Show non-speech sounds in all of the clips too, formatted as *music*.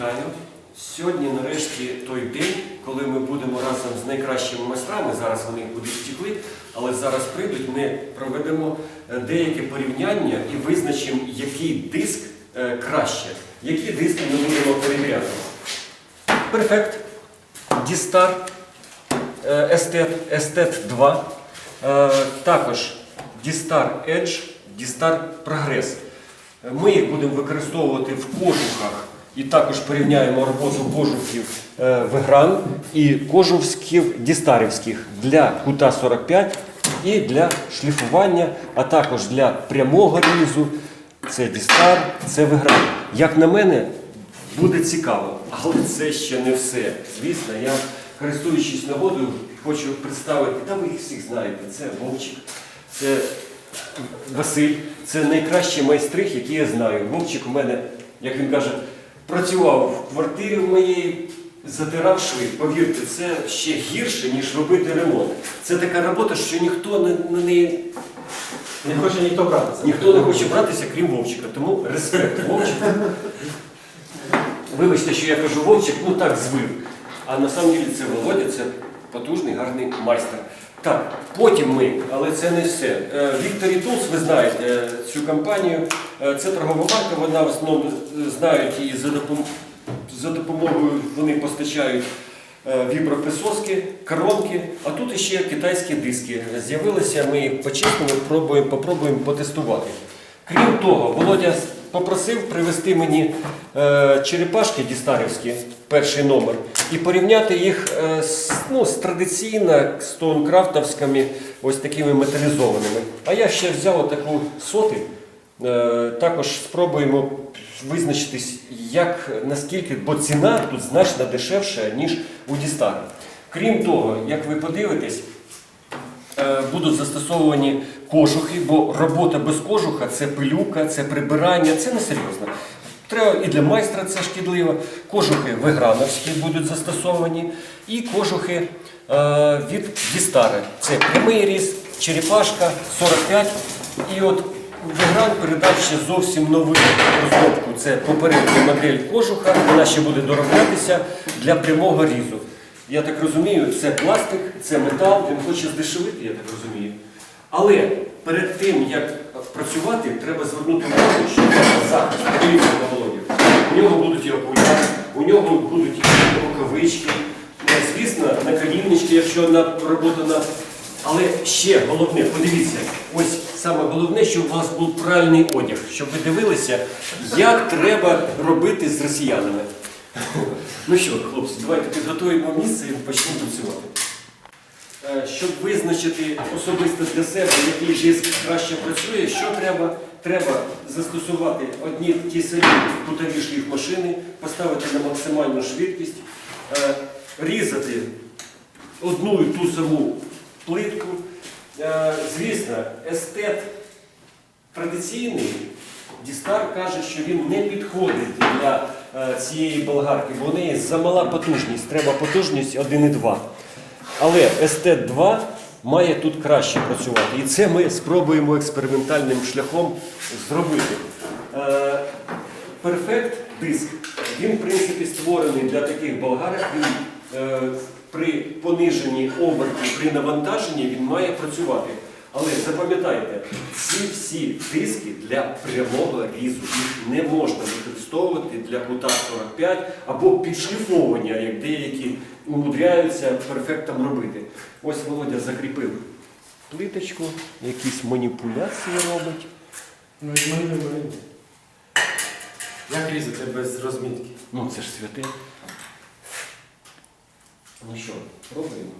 Вітаю! Сьогодні нарешті той день, коли ми будемо разом з найкращими майстрами, зараз вони будуть втекли, але зараз прийдуть, ми проведемо е, деяке порівняння і визначимо, який диск е, краще, які диски ми будемо перевіряти. Перфект, Дістар, Estet, Estet 2, е, також Дістар Edge, Дістар Progress. Ми їх будемо використовувати в кожухах і також порівняємо роботу кожухів е, Вегран і кожухів дістарівських для кута 45 і для шліфування, а також для прямого різу. Це дістар, це Вегран. Як на мене, буде цікаво, але це ще не все. Звісно, я, користуючись нагодою, хочу представити, та ви їх всіх знаєте, це Вовчик, це Василь, це найкращі майстри, які я знаю. Вовчик у мене, як він каже, працював в квартирі в моїй, затирав шви. Повірте, це ще гірше, ніж робити ремонт. Це така робота, що ніхто на, на неї Не хоче ніхто братися. Ніхто не хоче братися, крім Вовчика. Тому респект Вовчику. Вибачте, що я кажу Вовчик, ну так звив. А на самом деле це Володя, це потужний, гарний майстер. Так, потім ми, але це не все. Е, Victory Tools, ви знаєте е, цю компанію. Е, Це торгова марка, вона в основному знають її за допомогою, за допомогою вони постачають віброписоски, коронки, а тут іще китайські диски. З'явилися, ми їх по-чесному попробуємо потестувати. Крім того, Володя попросив привезти мені е, черепашки дістарівські, перший номер, і порівняти їх е, з, ну, з традиційно стоункрафтовськими ось такими металізованими. А я ще взяв таку соти. Е, Також спробуємо визначитись, як наскільки, бо ціна тут значно дешевша, ніж у Дістара. Крім того, як ви подивитесь, будуть застосовані кожухи, бо робота без кожуха це пилюка, це прибирання, це не серйозно. Треба і для майстра це шкідливо. Кожухи веграновські будуть застосовані, і кожухи е, від Дістари. Це прямий різ, черепашка 45. І от Вегран передав ще зовсім нову розробку. Це попередня модель кожуха, вона ще буде дороблятися для прямого різу. Я так розумію, це пластик, це метал, він хоче здешевити, я так розумію. Але перед тим, як працювати, треба звернути увагу, що захист. Подивіться на Володю. У нього будуть і окуляри, у нього будуть і рукавички, е, звісно, наколіннички, якщо на робота на. Але ще головне, подивіться, ось саме головне, щоб у вас був правильний одяг, щоб ви дивилися, як треба робити з росіянами. Ну що, хлопці, давайте підготуємо місце і почнемо працювати. Е, Щоб визначити особисто для себе, який диск краще працює, що треба? Треба застосувати одні ті самі кутові шліф машини, поставити на максимальну швидкість, е, різати одну і ту саму плитку. Е, Звісно, естет традиційний, Дістар каже, що він не підходить для цієї болгарки, бо у неї замала потужність, треба потужність 1,2. Але СТ-2 має тут краще працювати. І це ми спробуємо експериментальним шляхом зробити. Е, Перфект диск, він, в принципі, створений для таких болгарок. Він е, при пониженні обертів, при навантаженні він має працювати. Але запам'ятайте, ці всі диски для прямого різу їх не можна використовувати для кута 45 або підшліфовування, як деякі умудряються перфектом робити. Ось Володя закріпив плиточку, якісь маніпуляції робить. Ну і мене мене. Як різати без розмітки? Ну це ж святе. Ну що, пробуємо.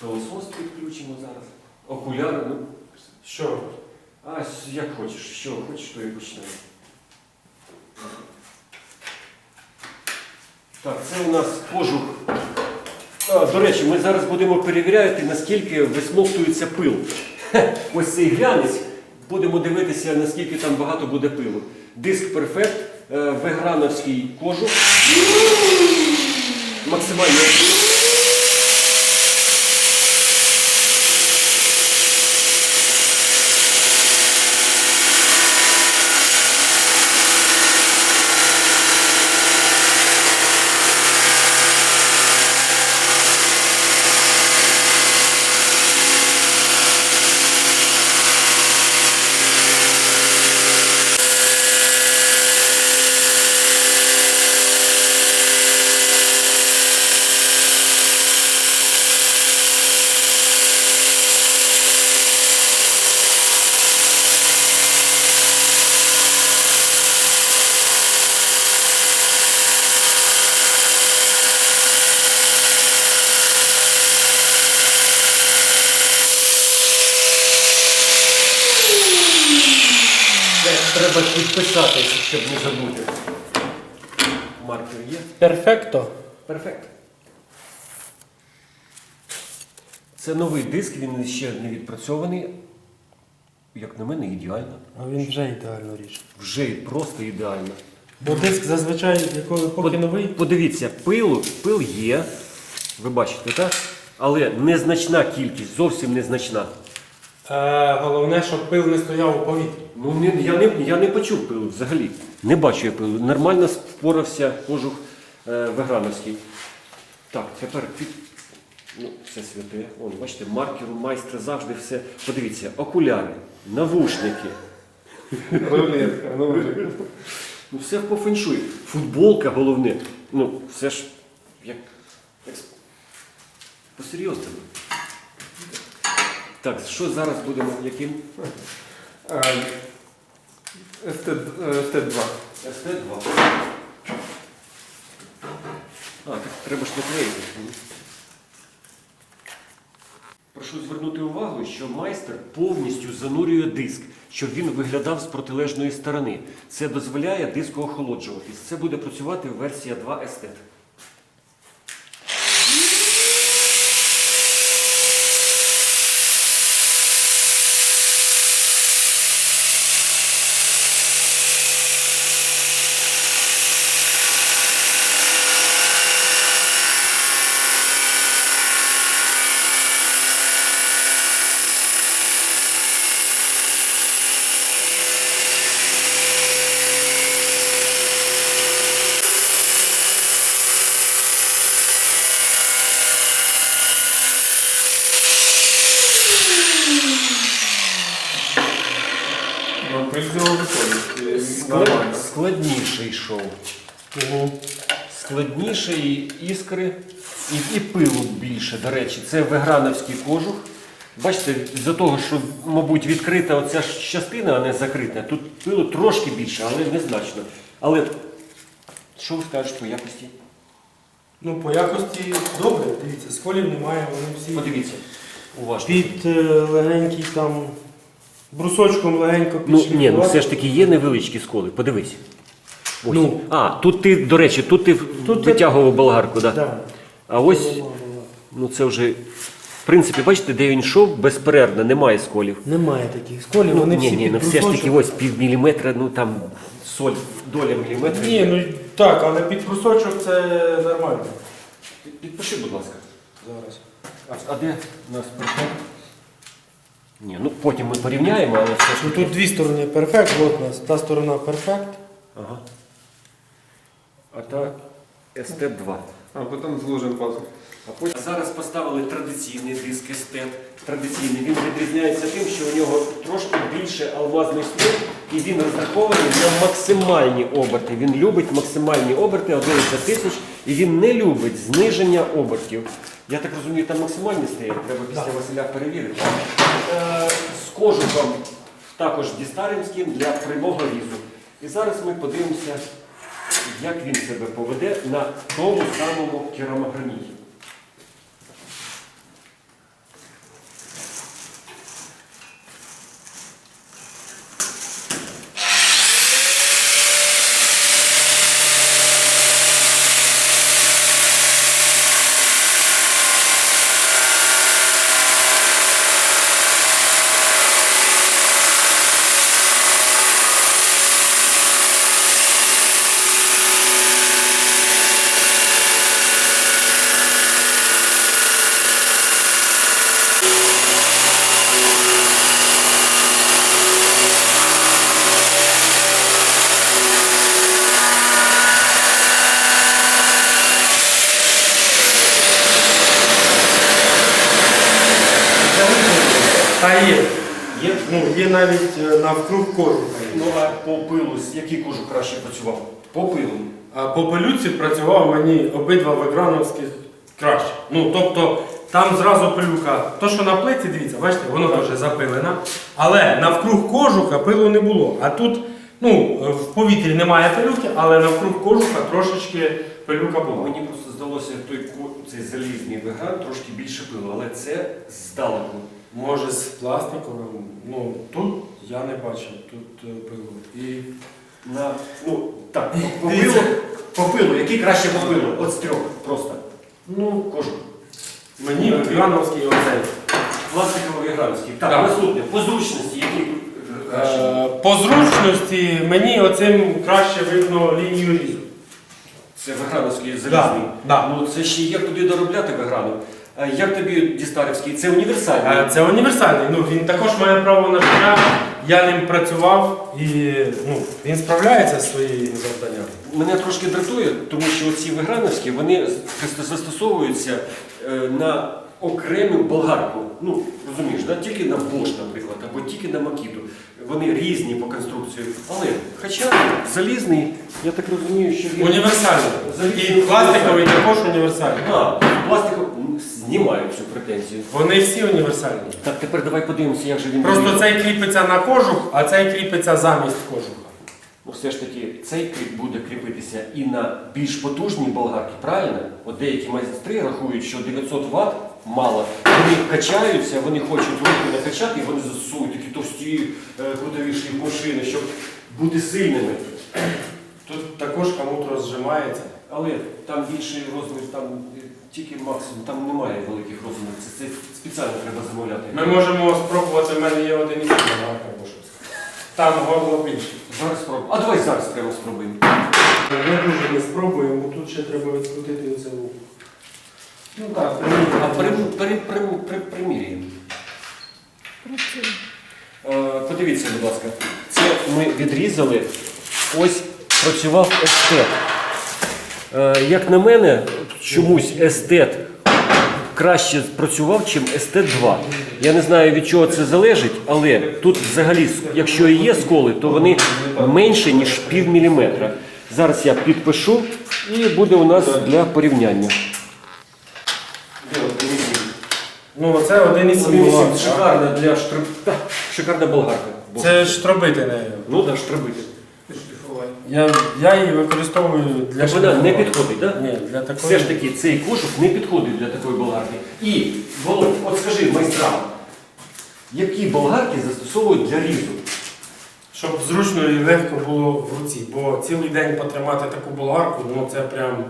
Пилосос підключимо зараз. Окуляри, ну, Що? а як хочеш, що хочеш, то і почнемо. Так, це у нас кожух. А, до речі, ми зараз будемо перевіряти, наскільки висмоктується пил. Ось цей глянець. Будемо дивитися, наскільки там багато буде пилу. Диск перфект, е, веграновський кожух. Максимально. Підписатись, щоб не забути. Маркер є. Перфекто. Перфект. Це новий диск, він ще не відпрацьований. Як на мене, ідеально. А він вже ідеально річ. Вже просто ідеально. Бо диск зазвичай, який поки Под- новий. Подивіться, пилу, пил є. Ви бачите, так? Але незначна кількість, зовсім незначна. Е, головне, щоб пил не стояв у повітрі. Ну, не, я, не, я не почув пилу взагалі. Не бачу я пилу. Нормально впорався кожух е, Веграновський. Так, тепер під. Ну, все святе. Вон, бачите, маркеру, майстра завжди все. Подивіться, окуляри, навушники. Ну все по феншуй. Футболка головне. Ну, все ж як. як по-серйозному. Так, що зараз будемо яким? СТ2. СТ-2. А, так треба ж наклеїти. Прошу звернути увагу, що майстер повністю занурює диск, щоб він виглядав з протилежної сторони. Це дозволяє диску охолоджуватись. Це буде працювати версія 2 естет. Ну, пильзово виходить. Склад... Нормально. Складніший йшов. Складніший іскри і, і пилу більше, до речі. Це веграновський кожух. Бачите, з-за того, що, мабуть, відкрита оця ж частина, а не закрита, тут пилу трошки більше, але незначно. Але що ви скажете по якості? Ну, по якості добре, дивіться, сколів немає, вони всі Подивіться, уважно. під е, легенький там брусочком легенько Ну, ні, ну все ж таки є невеличкі сколи, подивись. Ось. Ну. А, тут ти, до речі, тут ти Тут ти- витягував болгарку, да. Да. А ось, ну це вже, в принципі, бачите, де він йшов, безперервно, немає сколів. Немає таких сколів, вони ні, всі ні, під ну все ж таки брусочок. ось пів міліметра, ну там соль, доля міліметра. Ні, ну так, але під брусочок це нормально. Під- Підпиши, будь ласка. Зараз. А, а де у нас перфект? Ні, ну потім ми порівняємо, але все ж Ну, таки. тут дві сторони перфект, от у нас та сторона перфект. Ага. А та СТ-2. А потім зложимо пазу. А потім зараз поставили традиційний диск естет. Традиційний. Він відрізняється тим, що у нього трошки більше алмазний струм, і він розрахований на максимальні оберти. Він любить максимальні оберти 11 тисяч, і він не любить зниження обертів. Я так розумію, там максимальні стоять, треба після Так. Василя перевірити. Е, з кожухом також дістаринським для прямого різу. І зараз ми подивимося, як він себе поведе на тому самому керамограніті. Та є. Є? Ну, є навіть е, навкруг кожуха. Ну а по пилу, який кожух краще працював? По пилу. А по пилюці працював мені обидва веграновські краще. Ну, тобто там зразу пилюка. То, що на плиті, дивіться, бачите, воно теж запилено. Але навкруг кожуха пилу не було. А тут, ну, в повітрі немає пилюки, але навкруг кожуха трошечки пилюка була. Мені просто здалося, той ко- цей залізний вигран трошки більше пилу, але це здалеку. Може з пластиковим. Ну тут я не бачив, тут е, пилу. І На, ну, так, по Дивіться. пилу, по пилу, який краще по пилу? От з трьох просто. Ну, кожен. мені Івановський оцей. Пластиковий гранський. Так, Так. наступне. По зручності, які е, краще? Е, По зручності мені оцим краще видно лінію різу. Це виграновський залізний. Да. Ну це ще як туди доробляти виграну. А як тобі дістарівський? Це універсальний. Е, Це універсальний. Ну, він також має право на життя. Я ним працював і ну, він справляється зі своїм завданням. Мене трошки дратує, тому що ці виграновські вони застосовуються е, на окрему болгарку. Ну, розумієш, да? тільки на Bosch, наприклад, або тільки на Макіту. Вони різні по конструкції. Але хоча залізний, я так розумію, що він. Універсальний. Залізний І пластиковий також універсальний. Да, пластик знімає цю претензію. Вони всі універсальні. Так, тепер давай подивимося, як же він. Просто діє. цей кріпиться на кожух, а цей кріпиться замість кожуха. Ну, все ж таки, цей кріп буде кріпитися і на більш потужній болгарки, правильно? От деякі майстри рахують, що 900 Вт мало. Вони качаються, вони хочуть руки накачати, і вони засують такі товсті е, крутовіші машини, щоб бути сильними. Тут також комут розжимається. Але там більший розмір, там е, тільки максимум, там немає великих розмірів. Це, це спеціально треба замовляти. Ми можемо спробувати, в мене є один із болгарка бошовська. Там горло більше. Зараз спробуємо. А давай зараз прямо спробуємо. Не дуже не спробуємо, бо тут ще треба відкрутити оце. Ну так, А при, при, при, при, приміряємо. Е, Подивіться, будь ласка, це ми відрізали. Ось працював естет. Е, Як на мене, чомусь естет краще працював, ніж естет 2. Я не знаю від чого це залежить, але тут взагалі, якщо і є сколи, то вони менше, ніж пів міліметра. Зараз я підпишу і буде у нас для порівняння. Ну, оце один із сім. Шикарна для штриб... Та, шикарна болгарка. Це штробити нею. Ну так, штрибити. Я, я її використовую для Вона не підходить, так? Ні, для такої. Все ж таки, цей кожух не підходить для такої болгарки. І, Володь, от скажи майстрам, які болгарки застосовують для різу? Щоб зручно і легко було в руці. Бо цілий день потримати таку болгарку, ну це прям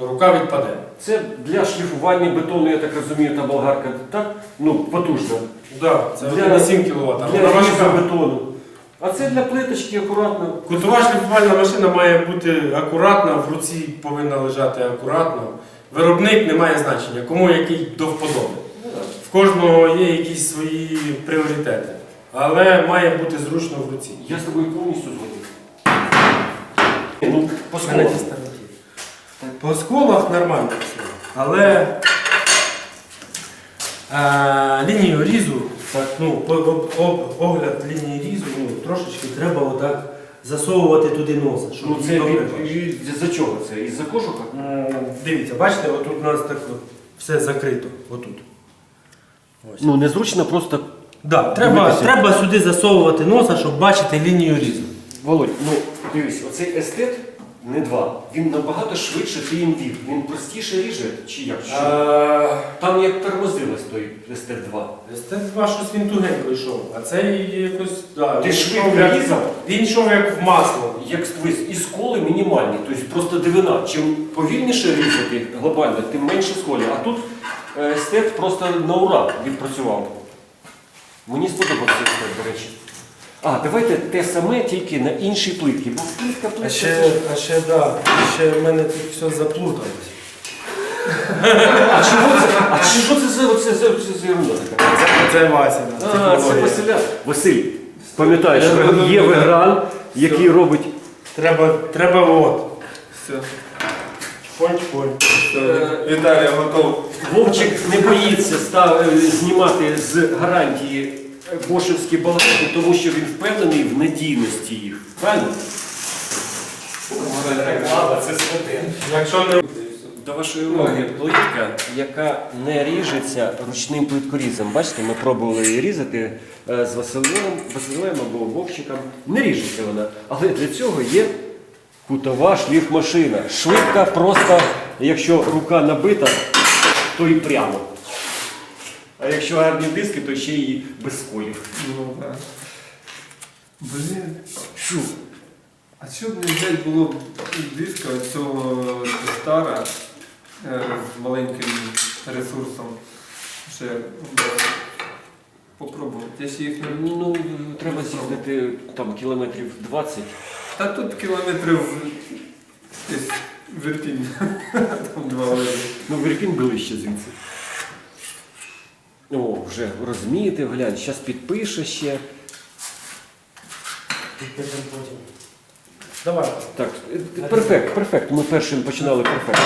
рука відпаде. Це для шліфування бетону, я так розумію, та болгарка так? Ну, потужна. Да, це Для- 1,7 кВт. Для Вона бетону. А це для плиточки акуратно. Кутова шліфувальна машина має бути акуратна, в руці повинна лежати акуратно. Виробник не має значення, кому який до вподоби. Ну, так. В кожного є якісь свої пріоритети. Але має бути зручно в руці. Я з тобою повністю згоден. Ну, по Мене сколам. По сколах нормально все. Але е, лінію різу, так, ну, об- об- огляд лінії різу, ну, трошечки треба отак засовувати туди носа. Щоб Ну, це добре від, бачити. від, за чого це? Із-за кожуха? М, Дивіться, бачите, отут у нас так от все закрито. Отут. Ось. Ну, незручно просто. Да, треба, Дивитися. треба сюди засовувати носа, щоб бачити лінію різу. Володь, ну дивись, оцей естет не два. Він набагато швидше ти їм вів. Він простіше ріже, чи як? Що? А, Там як тормозилось той естет 2. Естет-2 щось він тугенько йшов, а цей якось. Да, Ти він швидко йшов як- різав? Він йшов як в масло. Як дивись, і сколи мінімальні, тобто просто дивина. Чим повільніше різати глобально, тим менше сколів. А тут е, естет просто на ура відпрацював. Мені сподобався естет, до речі. А, давайте те саме, тільки на іншій плитці. Бо плитка плитка. А ще, а ще, да, ще в мене тут все заплуталось. А чого це? А що це за оце за, за, за ерунда така? Це Вася, да, А, це технологія. Василя. Василь, пам'ятаєш, є вигран, який робить. Треба, треба от. Все. Чпонь-чпонь. Все. Віталій готов. Вовчик не боїться став, е, знімати з гарантії бошевські баланки, тому що він впевнений в надійності їх. Правильно? Це святе. Якщо не До вашої уваги плитка, яка не ріжеться ручним плиткорізом. Бачите, ми пробували її різати е, з Василем, Василем або Вовчиком. Не ріжеться вона. Але для цього є Кутова шліфмашина. Швидка, просто, якщо рука набита, то і прямо. А якщо гарні диски, то ще і без сколів. Ну так. Блін. Фу. А що б не взяти було б диска цього стара е, з маленьким ресурсом? Ще попробувати. Я ще їх не. Ну, треба з'їздити там кілометрів 20. Та тут кілометрів десь вертіння. *laughs* Там два лежать. Ну, Вірпін ближче звідси. О, вже розумієте, глянь, зараз підпише ще. Підпишемо потім. Давай. Так, перфект, перфект. Ми першим починали перфект.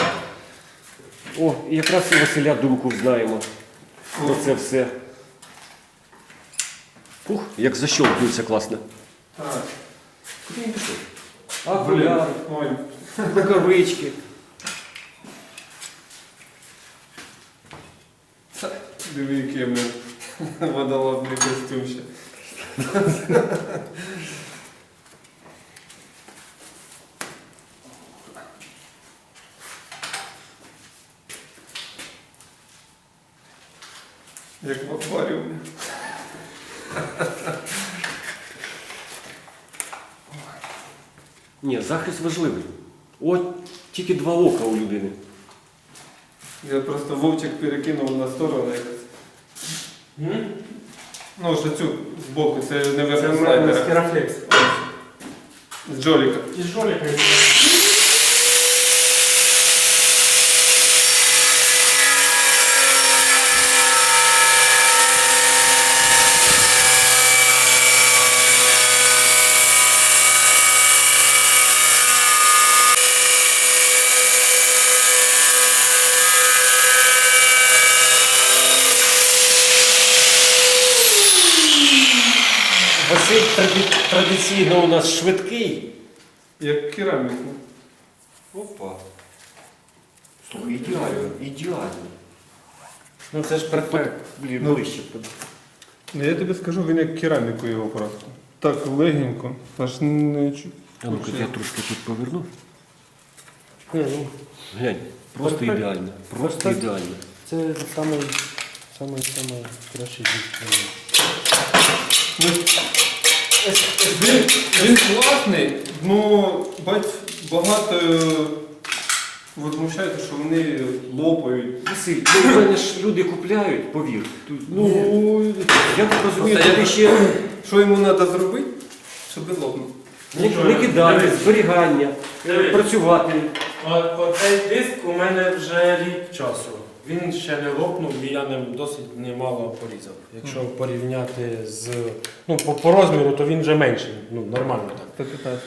О, і якраз і Василя думку знаємо про це все. Ух, як защолкується класно. Так. Куди він пішов? Блін. Окуляри, рукавички. Диви, який в мене водолазний костюм ще. Як в акваріумі. Ні, захист важливий. От тільки два ока у людини. Я просто вовчик перекинув на сторону якось. М? Ну, що цю боку, це не Це в мене снайпера. скірафлекс. З Джоліка. Із жоліка. Василь тради- у нас швидкий. Як кераміку. Опа. Слухай, ідеально, ідеально. Ну це ж перфект. Блін, Ну. ближче. Ну, я тобі скажу, він як кераміку його просто. Так легенько, аж не чу. А ну-ка, я трошки тут поверну. Ні, ну, Глянь, просто Перфект. ідеально. Просто Перфект. ідеально. Це самий, самий, самий кращий диск. Ну, він, він класний, ну бать, багато возмущається, що вони лопають. Василь, ну, в мене ж люди купляють, повір. Тут, Ну, я так розумію, Просто я- тобі ще Що йому треба зробити, щоб він лопнув? не, не кидати, зберігання, працювати. О- Оцей диск у мене вже рік часу. Він ще не лопнув і я ним досить немало порізав. Якщо порівняти з. Ну, по, по розміру, то він вже менший. Ну, нормально так. 115.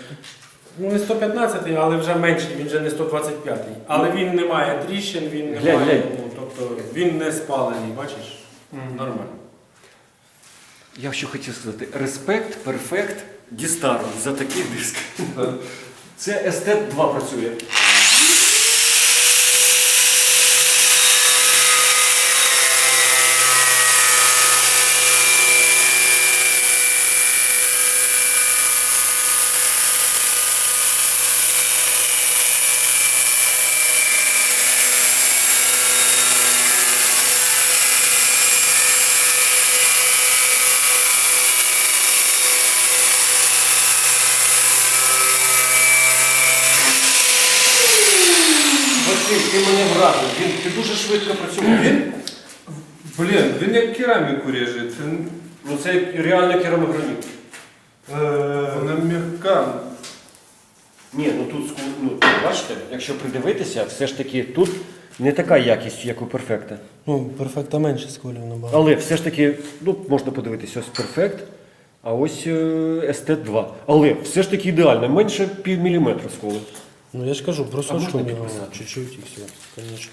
Ну, не 115, але вже менший, він вже не 125. Але він не має тріщин, він не Глянь, має. глянь. Ну, тобто він не спалений, бачиш? Нормально. Я що хотів сказати, респект, перфект, дістар за такий диск. Це естет 2 працює. Василь, ти мене вразив. Він ти дуже швидко працював. Він, блін, він як кераміку реже. Це, Ну це реально керамограніт. вона м'яка. Ні, ну тут ску- ну, бачите, якщо придивитися, все ж таки тут не така якість, як у перфекта. Ну, перфекта менше сколів набагато. Але все ж таки, ну, можна подивитися, ось перфект, а ось е, естет 2. Але все ж таки ідеально, менше пів міліметра сколи. Ну я ж кажу, А просочку можна його підписати? чуть-чуть і все, звісно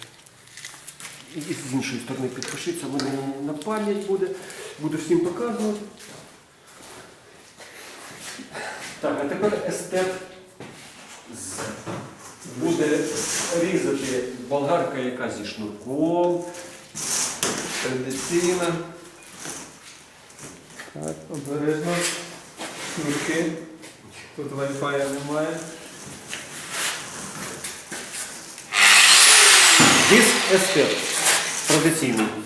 і з іншої сторони підпишиться, воно на пам'ять буде, буду всім показувати. Так, а тепер естет буде різати болгарка, яка зі шнурком, традиційна. Так, обережно, шнурки. Тут вайфая немає. Диск естет традиційний.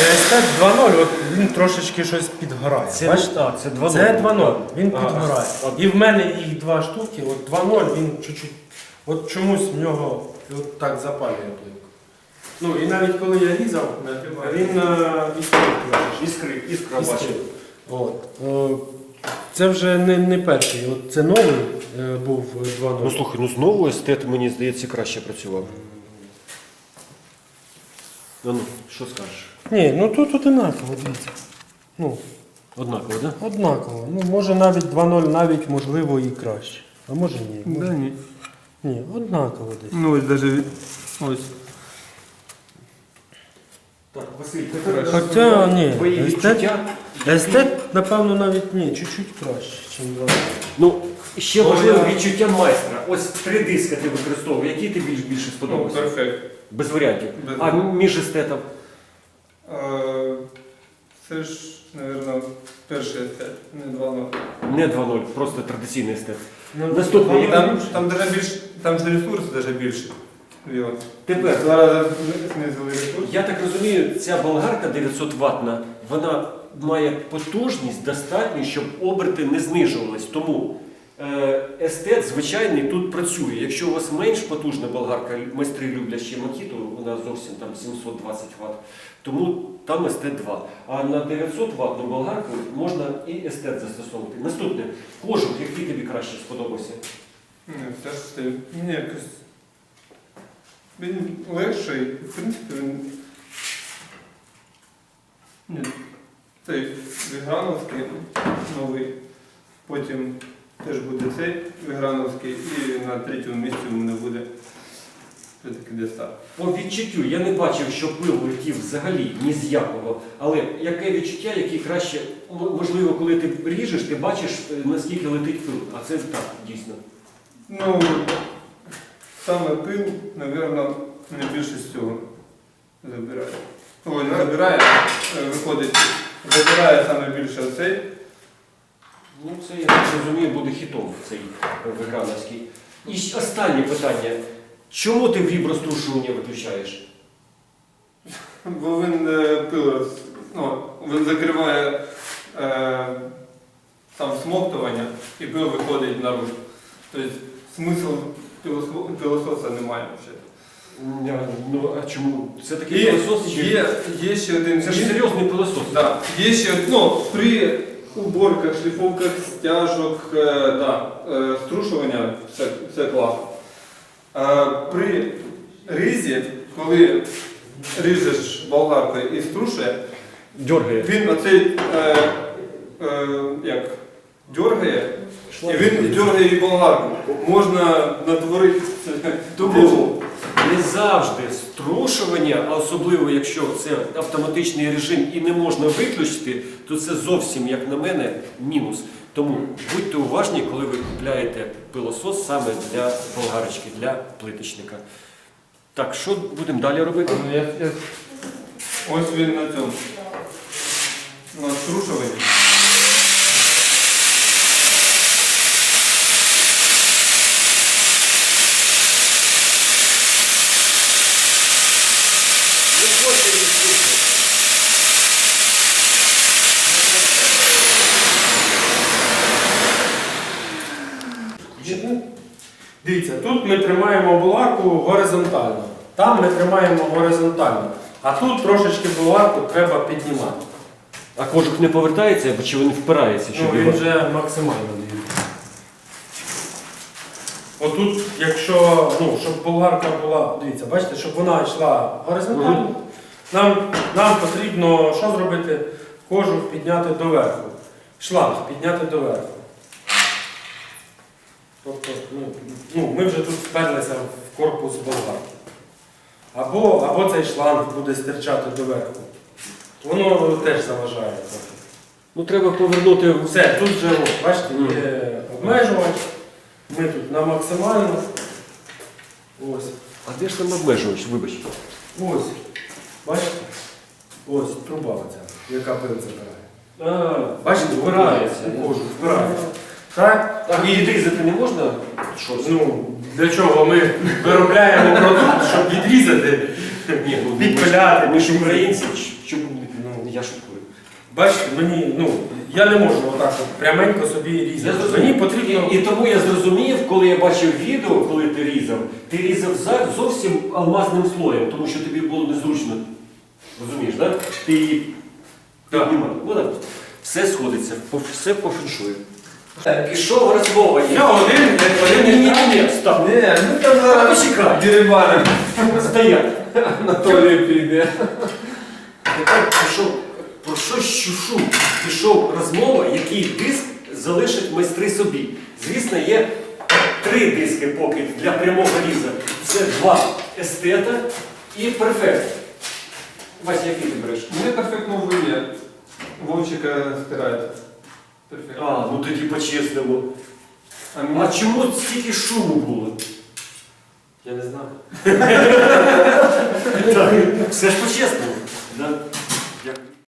Естет 2.0, от він трошечки щось підгорає. Бачите? а, це 2.0. Це 2.0, він Ага. підгорає. А- І в мене їх два штуки, от 2.0 він чуть-чуть, от чомусь в нього от так запалює плитку. Ну і навіть коли я різав, він е, іскрив. Іскри, іскра бачив. От. Е, Це вже не, не перший, от це новий е, був е, 2.0. Ну слухай, ну знову естет, мені здається, краще працював. Ну, ну, що скажеш? Ні, ну тут одинаково, дивіться. Ну, Однаково, так? Да? однаково. Ну, може навіть 2.0, навіть можливо і краще. А може ні. Може- Да, ні. Ні, однаково десь. Ну ось навіть ось. Так, Василь, тепер Хоча ні, твої естет- відчуття. Естет, напевно, навіть ні, чуть-чуть краще, ніж 2.0. Ну, ще Ну, важливе я- відчуття майстра. Ось три диска ти використовував. Який тобі більш- більше Ну, сподобався? перфект. Без варіантів. Без А між естетом? Це ж, мабуть, перший естет, не 2.0. Не 2.0, просто традиційний естет. Ну, Наступний. Там, там даже більш, там же ресурс даже більше. Тепер, Два знизили ресурс. я так розумію, ця болгарка 900 ватна, вона має потужність достатню, щоб оберти не знижувались. Тому естет звичайний тут працює. Якщо у вас менш потужна болгарка, майстри люблять макіту, вона зовсім там 720 Вт, тому там естет 2. А на 900 ваттну болгарку можна і естет застосовувати. Наступне, кожух, який тобі краще сподобався? Ні, все ж стиль. Ні. Він легший, в принципі, він. Ні. Цей Віграновський новий. Потім теж буде цей Віграновський і на третьому місці у мене буде все-таки Деста. По відчуттю я не бачив, що пил летів взагалі ні з якого. Але яке відчуття, яке краще, можливо, коли ти ріжеш, ти бачиш, е, наскільки летить пил. А це так, дійсно. Ну, саме пил, мабуть, найбільше з цього забирає. Ой, не забирає, виходить, забирає саме більше оцей. Ну, це я так розумію, буде хітом цей е. І ще останнє питання. Чому ти віброструшування виключаєш? Бо він е, пил роз- ну, він закриває е, там смоктування і пил виходить наружу. Тобто смисл пилосо- пилососа немає взагалі. Я- Ну, а чому? Це такий пилосос? чи- є, є ще один Це ж серйозний пилосос. Да. Є ще ну, при уборках, шліфовках стяжок, е, да, е, струшування все, все класно. Е, при різі, коли ріжеш болгаркою і струшує, Дьоргає. він оцей е, е, як дергає, і він дергає і болгарку. Можна натворити *laughs* Тому диву. Не завжди струшування, а особливо якщо це автоматичний режим і не можна виключити, то це зовсім, як на мене, мінус. Тому будьте уважні, коли ви купляєте пилосос саме для болгарочки, для плиточника. Так, що будемо далі робити? Ну, Ось він на цьому. На струшуванні. Дивіться, тут ми тримаємо булавку горизонтально, там ми тримаємо горизонтально, а тут трошечки булавку треба піднімати. А кожух не повертається, або чи він впирається, Ну, він його. вже максимально діє. Отут, якщо, ну, щоб болгарка була, дивіться, бачите, щоб вона йшла горизонтально, нам, нам потрібно що зробити? Кожух підняти доверху. Шланг підняти доверху. Тобто, ну, ну, ми вже тут вперлися в корпус болгарки. Або, або цей шланг буде стирчати доверху. Воно теж заважає. Ну треба повернути Все, тут вже, о, бачите, є обмежувач. Ми тут на максимально. Ось. А де ж там обмежувач, вибач. Ось. Бачите? Ось труба оця, яка пил забирає. Бачите, впирається. у кожу, впирається. Так? Так, і відрізати не можна щось? Ну, для чого ми виробляємо продукт, щоб відрізати, Ні, ну, підпиляти. Ми ж українці, чому Ну. я шуткую. Бачите, мені, ну, я не можу отак от пряменько собі різати. Мені потрібно. І, і тому я зрозумів, коли я бачив відео, коли ти різав, ти різав за зовсім алмазним слоєм, тому що тобі було незручно. Розумієш, так? Ти її Так. піднімав. Ну, так. Все сходиться, по- все по феншую. Пішов розмова. Я один, один Ні, ні, ні, ні, стоп. Ні, ну там зараз Почекай. дерибаним Стоять. Анатолій піде. Тепер пішов про що щушу? Пішов розмова, який диск залишать майстри собі. Звісно, є три диски поки для прямого різа. Це два естета і перфект. Вася, який ти береш? Мені перфектно виє. Вовчика стирає. А, ну тоді по-чесному. А мені А чому стільки шуму було? Я не знаю. Так, все ж по-чесному. Да?